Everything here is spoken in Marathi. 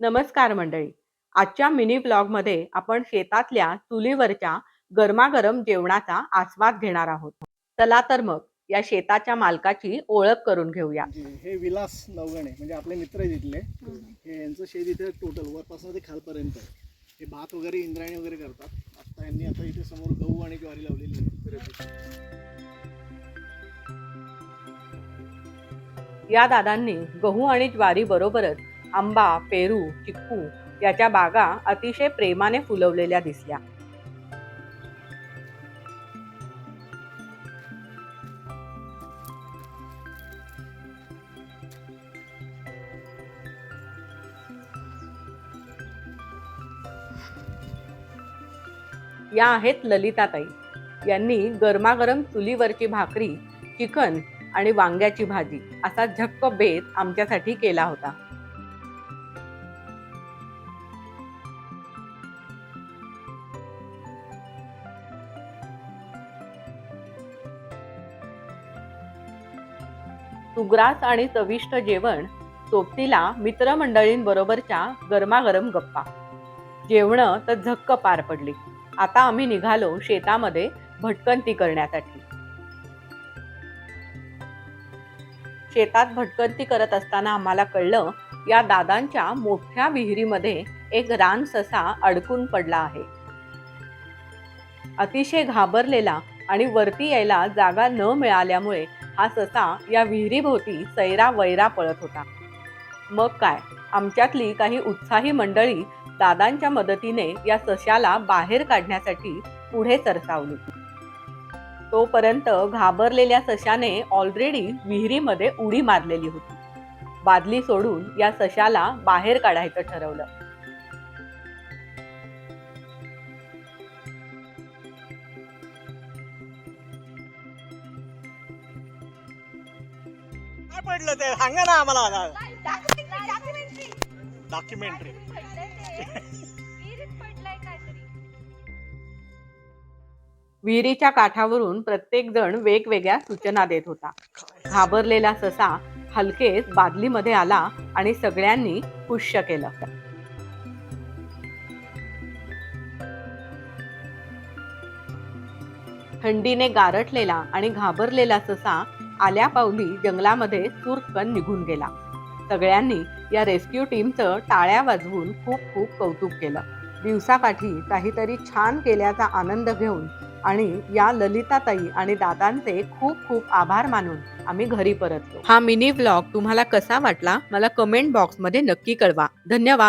नमस्कार मंडळी. आजच्या मिनी ब्लॉगमध्ये आपण शेतातल्या चुलीवरच्या गरमागरम जेवणाचा आस्वाद घेणार आहोत. चला तर मग या शेताच्या मालकाची ओळख करून घेऊया. हे विलास नवगणे म्हणजे आपले मित्र इथले. हे यांचं शेत इथे टोटल वरपासून ते खालपर्यंत आहे. हे भात वगैरे इंद्रायणी वगैरे करतात. आता यांनी आता इथे समोर गहू आणि ज्वारी लावलेली आहे. या दादांनी गहू आणि ज्वारी बरोबरच आंबा पेरू चिक्कू याच्या बागा अतिशय प्रेमाने फुलवलेल्या दिसल्या. या आहेत ललिताताई. यांनी गरमागरम चुलीवरची भाकरी चिकन आणि वांग्याची भाजी असा झक्क बेत आमच्यासाठी केला होता. सुग्रास आणि चविष्ट जेवण सोबतीला मित्रमंडळींबरोबरच्या गरमागरम गप्पा. जेवणं तर झक्क पार पडली. आता आम्ही निघालो शेतामध्ये भटकंती करण्यासाठी. शेतात भटकंती करत असताना आम्हाला कळलं या दादांच्या मोठ्या विहिरीमध्ये एक रान ससा अडकून पडला आहे. अतिशय घाबरलेला आणि वरती यायला जागा न मिळाल्यामुळे हा ससा या विहिरीभोवती सैरा वैरा पळत होता. मग काय? आमच्यातली काही उत्साही मंडळी दादांच्या मदतीने या सशाला बाहेर काढण्यासाठी पुढे सरसावली. तोपर्यंत घाबरलेल्या सशाने ऑलरेडी विहिरीमध्ये उडी मारलेली होती. बादली सोडून या सशाला बाहेर काढायचं ठरवलं. पडलं ते. सांगा ना आम्हाला. डॉक्युमेंटरी विहिरीच्या काठावरून प्रत्येक जण वेगवेगळ्या सूचना देत होता. घाबरलेला ससा हलकेच बादलीमध्ये आला आणि सगळ्यांनी पुष्य केलं. थंडीने गारठलेला आणि घाबरलेला ससा आल्या पावली जंगलामध्ये सुरकन निघून गेला. सगळ्यांनी या रेस्क्यू टीमचं टाळ्या वाजवून खूप खूप कौतुक केलं. दिवसाकाठी काहीतरी छान केल्याचा आनंद घेऊन आणि या ललिताताई आणि दादांचे खूप खूप आभार मानून आम्ही घरी परतलो. हा मिनी व्लॉग तुम्हाला कसा वाटला? मला कमेंट बॉक्समध्ये नक्की कळवा. धन्यवाद.